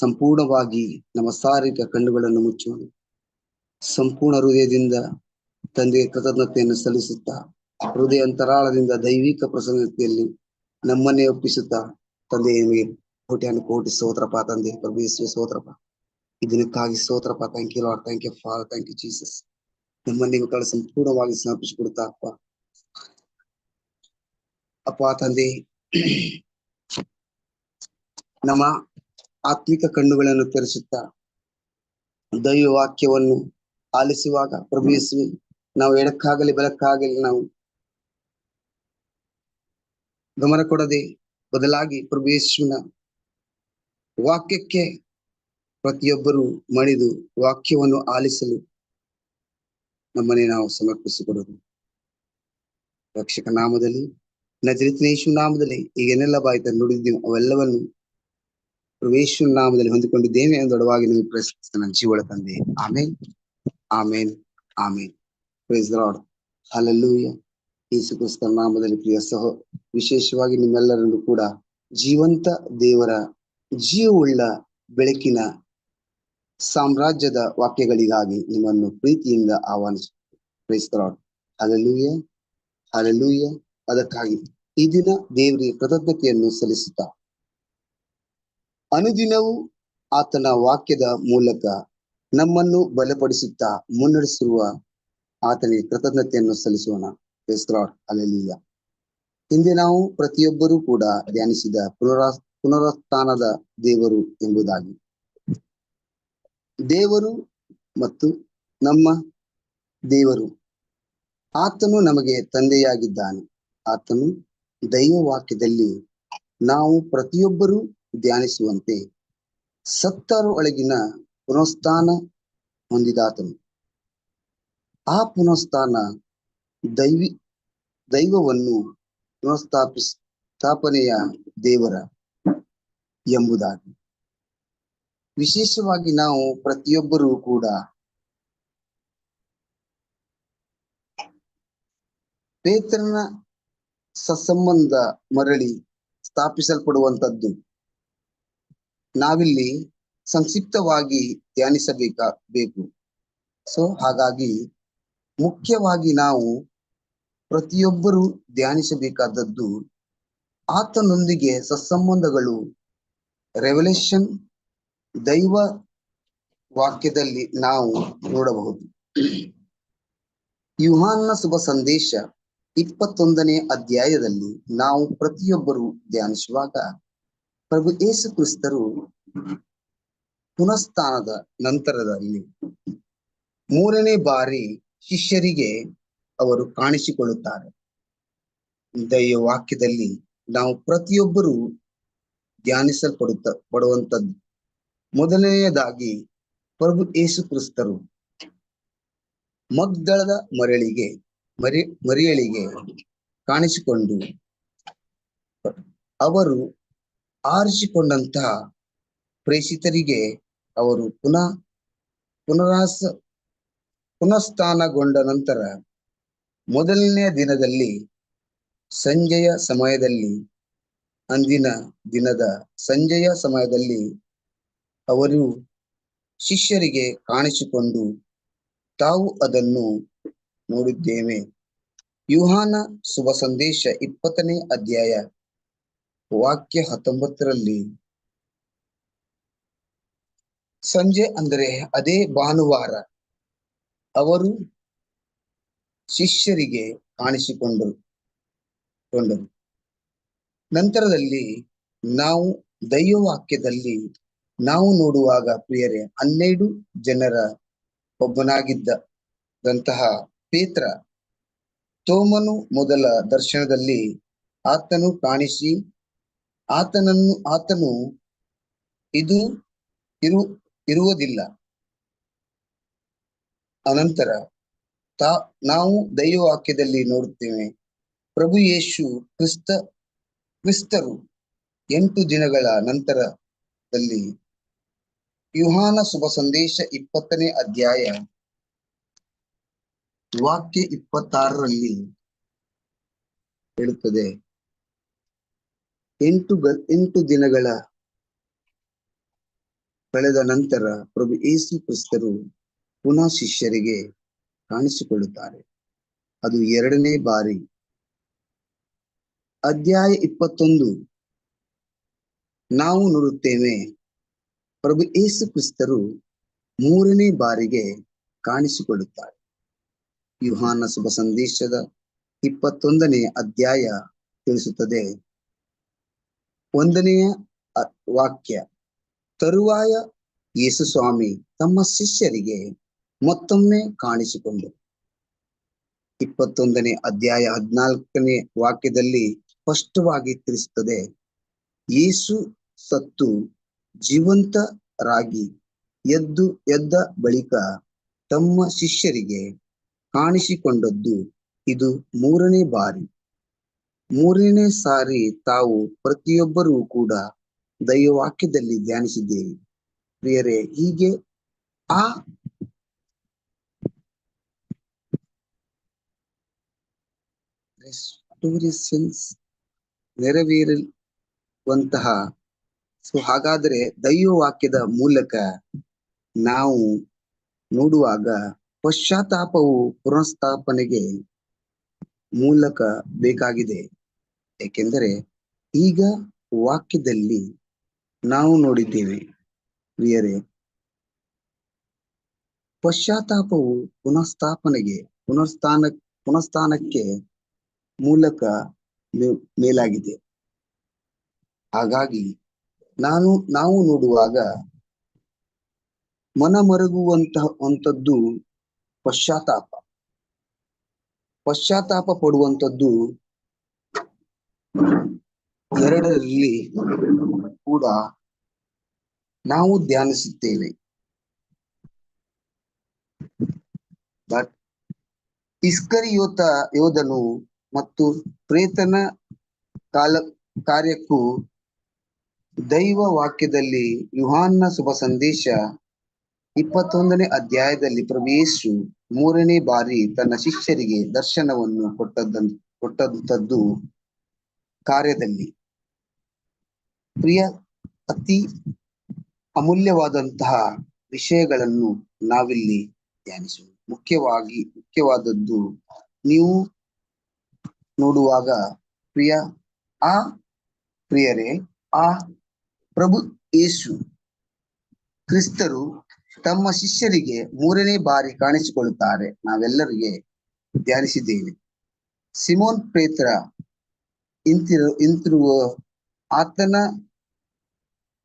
ಸಂಪೂರ್ಣವಾಗಿ ನಮ್ಮ ಸಾರಿಕ ಕಣ್ಣುಗಳನ್ನು ಮುಚ್ಚೋಣ ಸಂಪೂರ್ಣ ಹೃದಯದಿಂದ ತಂದೆಗೆ ಕೃತಜ್ಞತೆಯನ್ನು ಸಲ್ಲಿಸುತ್ತಾ, ಹೃದಯ ಅಂತರಾಳದಿಂದ ದೈವಿಕ ಪ್ರಸನ್ನತೆಯಲ್ಲಿ ನಮ್ಮನ್ನೇ ಒಪ್ಪಿಸುತ್ತಾ ತಂದೆ ನಿಮಗೆ ಕೋಟ್ಯಾನು ಕೋಟಿ ಸೋತ್ರಪ್ಪ ತಂದೆ ಪ್ರಭು ಸೋತ್ರಪ್ಪ ಇದಕ್ಕಾಗಿ ಸ್ತೋತ್ರಪ್ಪ. Thank you Lord thank you Father thank you Jesus ನಮ್ಮನ್ನೇ ಮಕ್ಕಳ ಸಂಪೂರ್ಣವಾಗಿ ಸಮರ್ಪಿಸಿಕೊಡುತ್ತಾ, ಅಪ್ಪ. ಅಪ್ಪ, ತಂದೆ. ನಮ್ಮ ಆತ್ಮಿಕ ಕಣ್ಣುಗಳನ್ನು ತೆರೆಸುತ್ತಾ ದೈವ ವಾಕ್ಯವನ್ನು ಆಲಿಸುವಾಗ ಪ್ರಭುಯೇಸುವೆ ನಾವು ಎಡಕ್ಕಾಗಲಿ ಬೆಳಕ್ಕಾಗಲಿ ನಾವು ಗಮನ ಕೊಡದೆ ಬದಲಾಗಿ ಪ್ರಭುಯೇಸುವಿನ ವಾಕ್ಯಕ್ಕೆ ಪ್ರತಿಯೊಬ್ಬರು ಮಣಿದು ವಾಕ್ಯವನ್ನು ಆಲಿಸಲು ನಮ್ಮನೆ ನಾವು ಸಮರ್ಪಿಸಿಕೊಡೋದು. ರಕ್ಷಕ ನಾಮದಲ್ಲಿ ನಜರಿತನೇಶು ನಾಮದಲ್ಲಿ ಈಗೇನೆಲ್ಲ ಬಾಯ್ತ ನುಡಿದೀವಿ ಅವೆಲ್ಲವನ್ನು ಪ್ರವೇಶ ನಾಮದಲ್ಲಿ ಹೊಂದಿಕೊಂಡಿದ್ದೇನೆ ಎಂದು ದೊಡವಾಗಿ ನಿಮಗೆ ಪ್ರಶ್ನೆ ನನ್ನ ಜೀವಳ ತಂದೆ. ಆಮೇನ್. ಆಮೇನ್. ಆಮೇನ್. ಪ್ರೈಸ್ ಲಾರ್ಡ್ ಹಲಲ್ಲೂಯ ಯೇಸು ಕ್ರಿಸ್ತನ ನಾಮದಲ್ಲಿ ಪ್ರಿಯ ಸಹ, ವಿಶೇಷವಾಗಿ ನಿಮ್ಮೆಲ್ಲರನ್ನು ಕೂಡ ಜೀವಂತ ದೇವರ ಜೀವವುಳ್ಳ ಬೆಳಕಿನ ಸಾಮ್ರಾಜ್ಯದ ವಾಕ್ಯಗಳಿಗಾಗಿ ನಿಮ್ಮನ್ನು ಪ್ರೀತಿಯಿಂದ ಆಹ್ವಾನಿಸ ಹಲಲ್ಲೂಯ ಹಲಲ್ಲೂಯ ಅದಕ್ಕಾಗಿ ಈ ದಿನ ದೇವರಿಗೆ ಕೃತಜ್ಞತೆಯನ್ನು ಸಲ್ಲಿಸುತ್ತಾ ಅನುದಿನವೂ ಆತನ ವಾಕ್ಯದ ಮೂಲಕ ನಮ್ಮನ್ನು ಬಲಪಡಿಸುತ್ತಾ ಮುನ್ನಡೆಸಿರುವ ಆತನಿಗೆ ಕೃತಜ್ಞತೆಯನ್ನು ಸಲ್ಲಿಸೋಣ. ಅಲೆಲಿಯ ಹಿಂದೆ ನಾವು ಪ್ರತಿಯೊಬ್ಬರೂ ಕೂಡ ಧ್ಯಾನಿಸಿದ ಪುನರಾ ಪುನರುತ್ಥಾನದ ದೇವರು ಎಂಬುದಾಗಿ. ದೇವರು ಮತ್ತು ನಮ್ಮ ದೇವರು. ಆತನು ನಮಗೆ ತಂದೆಯಾಗಿದ್ದಾನೆ. ಆತನು ದೈವ ವಾಕ್ಯದಲ್ಲಿ ನಾವು ಪ್ರತಿಯೊಬ್ಬರೂ ಧ್ಯಾನಿಸುವಂತೆ ಸತ್ತರು ಒಳಗಿನ ಪುನಃಸ್ಥಾನ ಹೊಂದಿದಾತನು. ಆ ಪುನಃಸ್ಥಾನ ದೈವಿ, ದೈವವನ್ನು ಪುನಃಸ್ಥಾಪಿಸ್, ಸ್ಥಾಪನೆಯ ದೇವರ ಎಂಬುದಾಗಿ. ವಿಶೇಷವಾಗಿ ನಾವು ಪ್ರತಿಯೊಬ್ಬರೂ ಕೂಡ ಪೇತ್ರನ ಸಸಂಬಂಧ ಮರಳಿ ಸ್ಥಾಪಿಸಲ್ಪಡುವಂತದ್ದು ನಾವಿಲ್ಲಿ ಸಂಕ್ಷಿಪ್ತವಾಗಿ ಧ್ಯಾನಿಸಬೇಕ ಬೇಕು ಸೊ ಹಾಗಾಗಿ ಮುಖ್ಯವಾಗಿ ನಾವು ಪ್ರತಿಯೊಬ್ಬರು ಧ್ಯಾನಿಸಬೇಕಾದದ್ದು ಆತನೊಂದಿಗೆ ಸತ್ಸಂಬಂಧಗಳು ರೆವಲ್ಯೂಷನ್ ದೈವ ವಾಕ್ಯದಲ್ಲಿ ನಾವು ನೋಡಬಹುದು. ಯುಹಾನ್ನ ಶುಭ ಸಂದೇಶ ಇಪ್ಪತ್ತೊಂದನೇ ಅಧ್ಯಾಯದಲ್ಲಿ ನಾವು ಪ್ರತಿಯೊಬ್ಬರು ಧ್ಯಾನಿಸುವಾಗ ಪ್ರಭು ಯೇಸು ಕ್ರಿಸ್ತರು ಪುನಃಸ್ಥಾನದ ನಂತರದಲ್ಲಿ ಮೂರನೇ ಬಾರಿ ಶಿಷ್ಯರಿಗೆ ಅವರು ಕಾಣಿಸಿಕೊಳ್ಳುತ್ತಾರೆ. ದೈವ ವಾಕ್ಯದಲ್ಲಿ ನಾವು ಪ್ರತಿಯೊಬ್ಬರು ಧ್ಯಾನಿಸಲ್ಪಡುತ್ತ ಪಡುವಂಥದ್ದು ಮೊದಲನೆಯದಾಗಿ ಪ್ರಭು ಯೇಸು ಕ್ರಿಸ್ತರು ಮಗ್ದಳದ ಮರಳಿಗೆ, ಮರಿ, ಮರಿಯಳಿಗೆ ಕಾಣಿಸಿಕೊಂಡು ಅವರು ಆರಿಸಿಕೊಂಡಂತಹ ಪ್ರೇಷಿತರಿಗೆ ಅವರು ಪುನಃ ಪುನರಾಸ ಪುನಃಸ್ಥಾನಗೊಂಡ ನಂತರ ಮೊದಲನೆಯ ದಿನದಲ್ಲಿ ಸಂಜೆಯ ಸಮಯದಲ್ಲಿ ಅಂದಿನ ದಿನದ ಸಂಜೆಯ ಸಮಯದಲ್ಲಿ ಅವರು ಶಿಷ್ಯರಿಗೆ ಕಾಣಿಸಿಕೊಂಡು ತಾವು ಅದನ್ನು ನೋಡಿದ್ದೇವೆ. ಯುಹಾನ ಶುಭ ಸಂದೇಶ ಇಪ್ಪತ್ತನೇ ಅಧ್ಯಾಯ ವಾಕ್ಯ ಹತ್ತೊಂಬತ್ತರಲ್ಲಿ, ಸಂಜೆ ಅಂದರೆ ಅದೇ ಭಾನುವಾರ, ಅವರು ಶಿಷ್ಯರಿಗೆ ಕಾಣಿಸಿಕೊಂಡರು, ಕೊಂಡರು. ನಂತರದಲ್ಲಿ, ನಾವು ದೈವವಾಕ್ಯದಲ್ಲಿ, ನಾವು ನೋಡುವಾಗ ಪ್ರಿಯರೇ, ಹನ್ನೆರಡು ಜನರ ಒಬ್ಬನಾಗಿದ್ದಂತಹ ಪೇತ್ರ, ತೋಮನು ಮೊದಲ ದರ್ಶನದಲ್ಲಿ ಆತನು ಕಾಣಿಸಿ ಆತನನ್ನು, ಆತನು ಇದು ಇರು, ಇರುವುದಿಲ್ಲ. ಅನಂತರ, ತಾ, ನಾವು ದೈವವಾಕ್ಯದಲ್ಲಿ ನೋಡುತ್ತೇವೆ. ಪ್ರಭು ಯೇಸು ಕ್ರಿಸ್ತ, ಕ್ರಿಸ್ತರು ಎಂಟು ದಿನಗಳ ನಂತರದಲ್ಲಿ ಯುಹಾನ ಶುಭ ಸಂದೇಶ ಇಪ್ಪತ್ತನೇ ಅಧ್ಯಾಯ ವಾಕ್ಯ ಇಪ್ಪತ್ತಾರರಲ್ಲಿ ಹೇಳುತ್ತದೆ. ಎಂಟು ಎಂಟು ದಿನಗಳ ಕಳೆದ ನಂತರ ಪ್ರಭು ಯೇಸು ಕ್ರಿಸ್ತರು ಪುನಃ ಶಿಷ್ಯರಿಗೆ ಕಾಣಿಸಿಕೊಳ್ಳುತ್ತಾರೆ. ಅದು ಎರಡನೇ ಬಾರಿ. ಅಧ್ಯಾಯ ಇಪ್ಪತ್ತೊಂದು. ನಾವು ನೋಡುತ್ತೇವೆ ಪ್ರಭು ಯೇಸು ಕ್ರಿಸ್ತರು ಮೂರನೇ ಬಾರಿಗೆ ಕಾಣಿಸಿಕೊಳ್ಳುತ್ತಾರೆ. ಯುಹಾನ ಶುಭ ಸಂದೇಶದ ಇಪ್ಪತ್ತೊಂದನೇ ಅಧ್ಯಾಯ ತಿಳಿಸುತ್ತದೆ. ಒಂದನೆಯ ವಾಕ್ಯ. ತರುವಾಯ ಯೇಸು ಸ್ವಾಮಿ ತಮ್ಮ ಶಿಷ್ಯರಿಗೆ ಮತ್ತೊಮ್ಮೆ ಕಾಣಿಸಿಕೊಂಡರು ಇಪ್ಪತ್ತೊಂದನೇ ಅಧ್ಯಾಯ ಹದಿನಾಲ್ಕನೇ ವಾಕ್ಯದಲ್ಲಿ ಸ್ಪಷ್ಟವಾಗಿ ತಿಳಿಸುತ್ತದೆ, ಯೇಸು ಸತ್ತು ಜೀವಂತರಾಗಿ ಎದ್ದು ಎದ್ದ ಬಳಿಕ ತಮ್ಮ ಶಿಷ್ಯರಿಗೆ ಕಾಣಿಸಿಕೊಂಡದ್ದು ಇದು ಮೂರನೇ ಬಾರಿ. ಮೂರನೇ ಸಾರಿ ತಾವು ಪ್ರತಿಯೊಬ್ಬರೂ ಕೂಡ ದೈವವಾಕ್ಯದಲ್ಲಿ ಧ್ಯಾನಿಸಿದ್ದೇವೆ ಪ್ರಿಯರೇ, ಹೀಗೆ ಆ ರೆಸ್ಟೋರೇಷನ್ಸ್ ನೆರವೇರುವಂತಹ, ಸೊ ಹಾಗಾದರೆ ದೈವವಾಕ್ಯದ ಮೂಲಕ ನಾವು ನೋಡುವಾಗ ಪಶ್ಚಾತ್ತಾಪವು ಪುನಃಸ್ಥಾಪನೆಗೆ ಮೂಲಕ ಬೇಕಾಗಿದೆ. ಏಕೆಂದರೆ ಈಗ ವಾಕ್ಯದಲ್ಲಿ ನಾವು ನೋಡಿದ್ದೇವೆ, ಪ್ರಿಯರೇ. ಪಶ್ಚಾತ್ತಾಪವು ಪುನಃಸ್ಥಾಪನೆಗೆ, ಪುನಃಸ್ಥಾನ, ಪುನಃಸ್ಥಾನಕ್ಕೆ ಮೂಲಕ ಮೇಲಾಗಿದೆ. ಹಾಗಾಗಿ ನಾನು, ನಾವು ನೋಡುವಾಗ ಮನಮರುಗುವಂತಹ, ಅಂಥದ್ದು ಪಶ್ಚಾತ್ತಾಪ. ಪಶ್ಚಾತ್ತಾಪ ಪಡುವಂಥದ್ದು ಎರಡರಲ್ಲಿ ಕೂಡ ನಾವು ಧ್ಯಾನಿಸುತ್ತೇವೆ. ಬಟ್ ಇಸ್ಕರಿಯೋತ ಯೋಧನು ಮತ್ತು ಪ್ರೇತನ ಕಾಲ ಕಾರ್ಯಕ್ಕೂ ದೈವ ವಾಕ್ಯದಲ್ಲಿ ಯುಹಾನ್ನ ಶುಭ ಸಂದೇಶ ಇಪ್ಪತ್ತೊಂದನೇ ಅಧ್ಯಾಯದಲ್ಲಿ ಯೇಸು ಮೂರನೇ ಬಾರಿ ತನ್ನ ಶಿಷ್ಯರಿಗೆ ದರ್ಶನವನ್ನು ಕೊಟ್ಟದ್ದ, ಕೊಟ್ಟಂತದ್ದು ಕಾರ್ಯದಲ್ಲಿ. ಪ್ರಿಯ, ಅತಿ ಅಮೂಲ್ಯವಾದಂತಹ ವಿಷಯಗಳನ್ನು ನಾವಿಲ್ಲಿ ಧ್ಯಾನಿಸೋಣ. ಮುಖ್ಯವಾಗಿ, ಮುಖ್ಯವಾದದ್ದು ನೀವು ನೋಡುವಾಗ, ಪ್ರಿಯ, ಆ ಪ್ರಿಯರೇ, ಆ ಪ್ರಭು ಯೇಸು ಕ್ರಿಸ್ತರು ತಮ್ಮ ಶಿಷ್ಯರಿಗೆ ಮೂರನೇ ಬಾರಿ ಕಾಣಿಸಿಕೊಳ್ಳುತ್ತಾರೆ. ನಾವೆಲ್ಲರಿಗೆ ಧ್ಯಾನಿಸಿದ್ದೇವೆ. ಸಿಮೋನ್ ಪೇತ್ರ ಇಂತಿರು, ಇಂತಿರುವ, ಆತನ,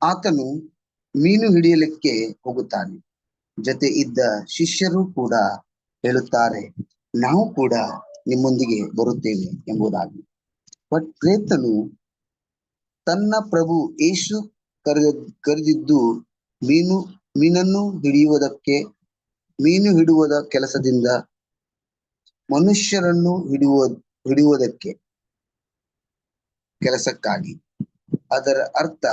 ಆತನು ಮೀನು ಹಿಡಿಯಲಿಕ್ಕೆ ಹೋಗುತ್ತಾನೆ. ಜೊತೆ ಇದ್ದ ಶಿಷ್ಯರು ಕೂಡ ಹೇಳುತ್ತಾರೆ, ನಾವು ಕೂಡ ನಿಮ್ಮೊಂದಿಗೆ ಬರುತ್ತೇವೆ ಎಂಬುದಾಗಿ. ಬಟ್ ಪ್ರೇತನು ತನ್ನ ಪ್ರಭು ಯೇಸು ಕರೆದ, ಕರೆದಿದ್ದು ಮೀನು ಮೀನನ್ನು ಹಿಡಿಯುವುದಕ್ಕೆ, ಮೀನು ಹಿಡುವುದ ಕೆಲಸದಿಂದ ಮನುಷ್ಯರನ್ನು ಹಿಡಿಯುವ ಹಿಡಿಯುವುದಕ್ಕೆ ಕೆಲಸಕ್ಕಾಗಿ. ಅದರ ಅರ್ಥ,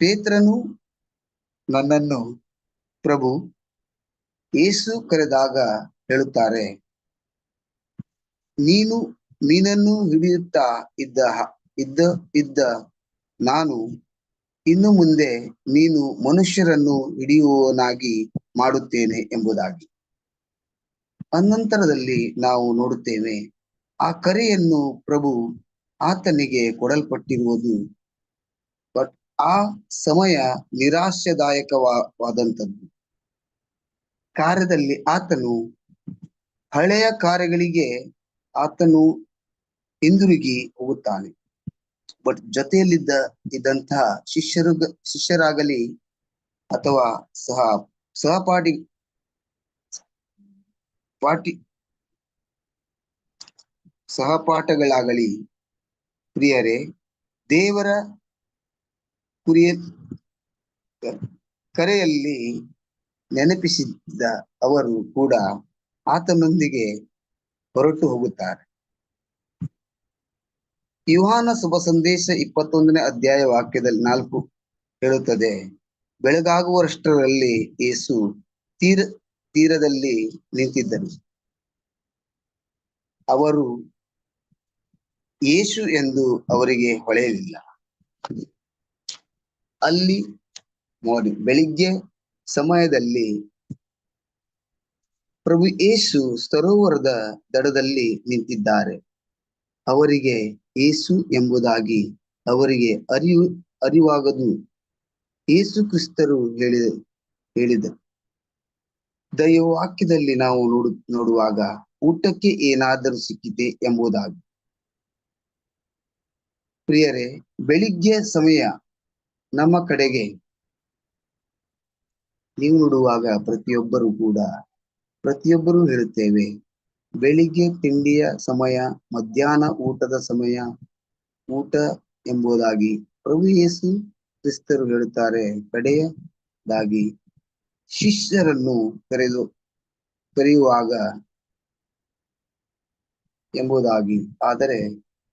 ಪೇತ್ರನು ನನ್ನನ್ನು ಪ್ರಭು ಏಸು ಕರೆದಾಗ ಹೇಳುತ್ತಾರೆ, ನೀನು ಮೀನನ್ನು ಹಿಡಿಯುತ್ತಾ ಇದ್ದ ಇದ್ದ ಇದ್ದ ನಾನು ಇನ್ನು ಮುಂದೆ ನೀನು ಮನುಷ್ಯರನ್ನು ಹಿಡಿಯುವವನಾಗಿ ಮಾಡುತ್ತೇನೆ ಎಂಬುದಾಗಿ. ಅನಂತರದಲ್ಲಿ ನಾವು ನೋಡುತ್ತೇವೆ, ಆ ಕರೆಯನ್ನು ಪ್ರಭು ಆತನಿಗೆ ಕೊಡಲ್ಪಟ್ಟಿರುವುದು, ಬಟ್ ಆ ಸಮಯ ನಿರಾಶದಾಯಕವಾದಂಥದ್ದು. ಕಾರ್ಯದಲ್ಲಿ ಆತನು ಹಳೆಯ ಕಾರ್ಯಗಳಿಗೆ ಆತನು ಹಿಂದಿರುಗಿ ಹೋಗುತ್ತಾನೆ. ಬಟ್ ಜೊತೆಯಲ್ಲಿದ್ದ, ಇದ್ದಂತಹ ಶಿಷ್ಯರು, ಶಿಷ್ಯರಾಗಲಿ ಅಥವಾ ಸಹ ಸಹಪಾಠಿ, ಪಾಠಿ, ಸಹಪಾಠಗಳಾಗಲಿ ಪ್ರಿಯರೇ, ದೇವರ ಕುರಿಯ, ಕರೆಯಲ್ಲಿ ನೆನಪಿಸಿದ್ದ ಅವರು ಕೂಡ ಆತನೊಂದಿಗೆ ಹೊರಟು ಹೋಗುತ್ತಾರೆ. ಯುಹಾನ ಶುಭ ಸಂದೇಶ ಇಪ್ಪತ್ತೊಂದನೇ ಅಧ್ಯಾಯ ವಾಕ್ಯದಲ್ಲಿ ನಾಲ್ಕು ಹೇಳುತ್ತದೆ. ಬೆಳಗಾಗುವಷ್ಟರಲ್ಲಿ ಯೇಸು ತೀರ, ತೀರದಲ್ಲಿ ನಿಂತಿದ್ದರು ಅವರು ಯೇಸು ಎಂದು ಅವರಿಗೆ ಹೊಳೆಯಲಿಲ್ಲ. ಅಲ್ಲಿ ಬೆಳಿಗ್ಗೆ ಸಮಯದಲ್ಲಿ ಪ್ರಭು ಯೇಸು ಸರೋವರದ ದಡದಲ್ಲಿ ನಿಂತಿದ್ದಾರೆ. ಅವರಿಗೆ ಏಸು ಎಂಬುದಾಗಿ ಅವರಿಗೆ ಅರಿವು ಅರಿವಾಗದು. ಏಸು ಕ್ರಿಸ್ತರು ಹೇಳಿ ಹೇಳಿದರು ದೈವವಾಕ್ಯದಲ್ಲಿ ನಾವು ನೋಡು, ನೋಡುವಾಗ ಊಟಕ್ಕೆ ಏನಾದರೂ ಸಿಕ್ಕಿದೆ ಎಂಬುದಾಗಿ. ಪ್ರಿಯರೇ, ಬೆಳಿಗ್ಗೆ ಸಮಯ ನಮ್ಮ ಕಡೆಗೆ. ನೀವು ನೋಡುವಾಗ ಪ್ರತಿಯೊಬ್ಬರು ಕೂಡ ಪ್ರತಿಯೊಬ್ಬರು ಹೇಳುತ್ತೇವೆ ಬೆಳಿಗ್ಗೆ ತಿಂಡಿಯ ಸಮಯ, ಮಧ್ಯಾಹ್ನ ಊಟದ ಸಮಯ, ಊಟ ಎಂಬುದಾಗಿ ಪ್ರಭು ಯೇಸು ಕ್ರಿಸ್ತರು ಹೇಳುತ್ತಾರೆ. ಕಡೆಯದಾಗಿ ಶಿಷ್ಯರನ್ನು ಕರೆದು, ಕರೆಯುವಾಗ ಎಂಬುದಾಗಿ, ಆದರೆ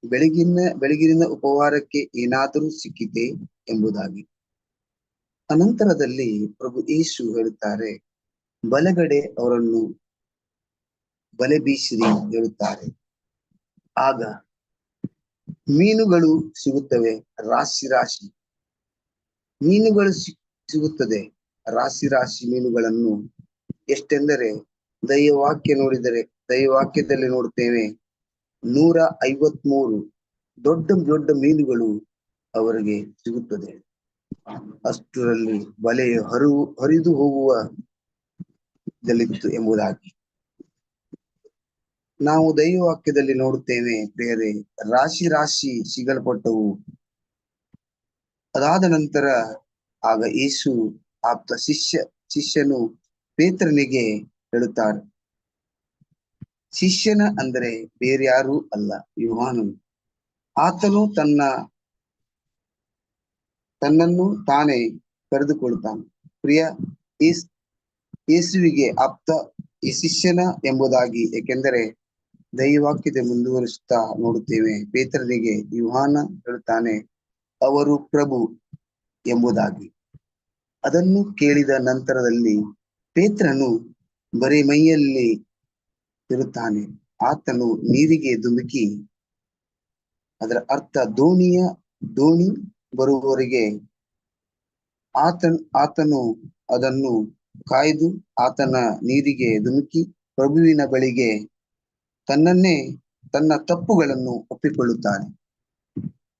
ಬೆಳಗಿನ ಬೆಳಗಿನ ಉಪವಾರಕ್ಕೆ ಏನಾದರೂ ಸಿಕ್ಕಿದೆ ಎಂಬುದಾಗಿ. ಅನಂತರದಲ್ಲಿ ಪ್ರಭು ಯೇಸು ಹೇಳುತ್ತಾರೆ, ಬಲಗಡೆ ಅವರನ್ನು ಬಲೆ ಬೀಸಿರಿ ಹೇಳುತ್ತಾರೆ. ಆಗ ಮೀನುಗಳು ಸಿಗುತ್ತವೆ, ರಾಶಿ ರಾಶಿ. ಮೀನುಗಳು ಸಿಗುತ್ತದೆ, ರಾಶಿ ರಾಶಿ ಮೀನುಗಳನ್ನು. ಎಷ್ಟೆಂದರೆ, ದೈವವಾಕ್ಯ ನೋಡಿದರೆ, ದೈವವಾಕ್ಯದಲ್ಲಿ ನೋಡುತ್ತೇವೆ ನೂರ ಐವತ್ಮೂರು ದೊಡ್ಡ ದೊಡ್ಡ ಮೀನುಗಳು ಅವರಿಗೆ ಸಿಗುತ್ತದೆ. ಅಷ್ಟರಲ್ಲಿ ಬಲೆ ಹರು, ಹರಿದು ಹೋಗುವ ದಲ್ಲಿತ್ತು ಎಂಬುದಾಗಿ. ನಾವು ದೈವವಾಕ್ಯದಲ್ಲಿ ನೋಡುತ್ತೇವೆ ಬೇರೆ ರಾಶಿ ರಾಶಿ ಸಿಗಲ್ಪಟ್ಟವು. ಅದಾದ ನಂತರ ಆಗ ಯೇಸು ಆಪ್ತ ಶಿಷ್ಯ, ಶಿಷ್ಯನು ಪೇತ್ರನಿಗೆ ಹೇಳುತ್ತಾರೆ, ಶಿಷ್ಯನ ಅಂದರೆ ಬೇರೆ ಯಾರು ಅಲ್ಲ ಯುವಾನನು ಆತನು ತನ್ನ, ತನ್ನನ್ನು ತಾನೇ ಕರೆದುಕೊಳ್ಳುತ್ತಾನೆ. ಪ್ರಿಯ, ಯೇಸ್, ಯೇಸುವಿಗೆ ಆಪ್ತ ಈ ಶಿಷ್ಯನ ಎಂಬುದಾಗಿ, ಏಕೆಂದರೆ ದೈವಾಕ್ಯದ ಮುಂದುವರಿಸುತ್ತಾ ನೋಡುತ್ತೇವೆ. ಪೇತ್ರನಿಗೆ ಯುಹಾನ ಹೇಳುತ್ತಾನೆ, ಅವರು ಪ್ರಭು ಎಂಬುದಾಗಿ. ಅದನ್ನು ಕೇಳಿದ ನಂತರದಲ್ಲಿ ಪೇತ್ರನು ಬರೀ ಮೈಯಲ್ಲಿ ಇರುತ್ತಾನೆ. ಆತನು ನೀರಿಗೆ ಧುಮುಕಿ, ಅದರ ಅರ್ಥ ದೋಣಿಯ ದೋಣಿ ಬರುವವರೆಗೆ ಆತನ್, ಆತನು ಅದನ್ನು ಕಾಯ್ದು ಆತನ ನೀರಿಗೆ ಧುಮುಕಿ, ಪ್ರಭುವಿನ ಬಳಿಗೆ ತನ್ನನ್ನೇ ತನ್ನ ತಪ್ಪುಗಳನ್ನು ಒಪ್ಪಿಕೊಳ್ಳುತ್ತಾನೆ.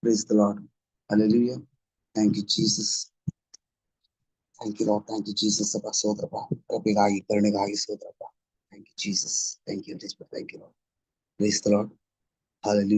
Praise the Lord hallelujah thank you Jesus thank you Lord thank you Jesus ಅಪ್ಪ, ಸೋದರಪ್ಪ ಕೃಪೆಗಾಗಿ ಕರುಣೆಗಾಗಿ, ಸೋದರಪ್ಪ. Thank you Jesus thank you thank you Lord praise the Lord hallelujah